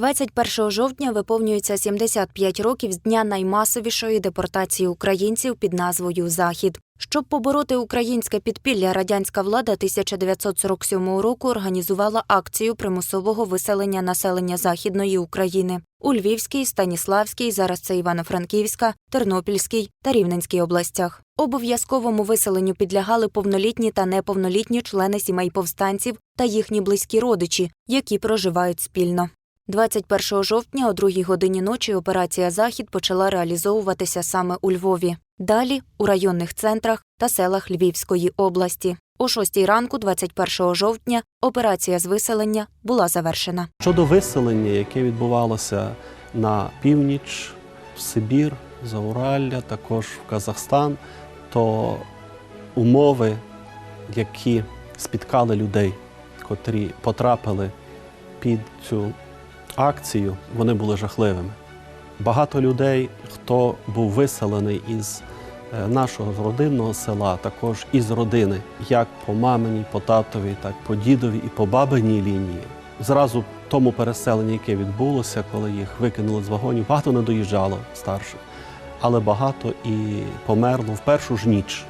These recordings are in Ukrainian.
21 жовтня виповнюється 75 років з дня наймасовішої депортації українців під назвою Захід. Щоб побороти українське підпілля, радянська влада 1947 року організувала акцію примусового виселення населення Західної України у Львівській, Станіславській, зараз це Івано-Франківська, Тернопільській та Рівненській областях. Обов'язковому виселенню підлягали повнолітні та неповнолітні члени сімей повстанців та їхні близькі родичі, які проживають спільно. 21 жовтня о 2 годині ночі операція Захід почала реалізовуватися саме у Львові. Далі у районних центрах та селах Львівської області. О 6 ранку, 21 жовтня, операція з виселення була завершена. Щодо виселення, яке відбувалося на північ, в Сибір, Зауралля, також в Казахстан, то умови, які спіткали людей, котрі потрапили під цю акцію, вони були жахливими. Багато людей, хто був виселений із е, нашого родинного села, також із родини, як по маминій, по татовій, так по дідовій і по бабиній лінії. Зразу тому переселенні, яке відбулося, коли їх викинули з вагонів, багато не доїжджало старших, але багато і померло в першу ж ніч,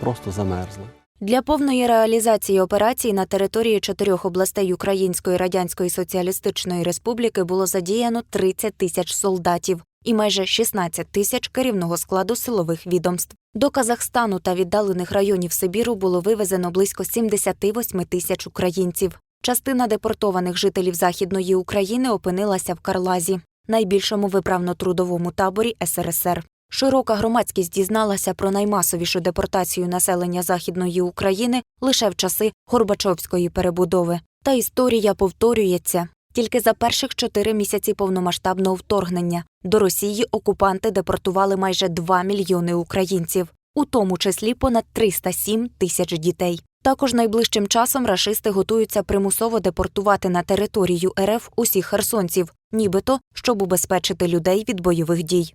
просто замерзли. Для повної реалізації операції на території чотирьох областей Української Радянської Соціалістичної Республіки було задіяно 30 тисяч солдатів і майже 16 тисяч керівного складу силових відомств. До Казахстану та віддалених районів Сибіру було вивезено близько 78 тисяч українців. Частина депортованих жителів Західної України опинилася в Карлазі, найбільшому виправно-трудовому таборі СРСР. Широка громадськість дізналася про наймасовішу депортацію населення Західної України лише в часи Горбачовської перебудови. Та історія повторюється. Тільки за перших чотири місяці повномасштабного вторгнення до Росії окупанти депортували майже 2 мільйони українців, у тому числі понад 307 тисяч дітей. Також найближчим часом рашисти готуються примусово депортувати на територію РФ усіх херсонців, нібито щоб убезпечити людей від бойових дій.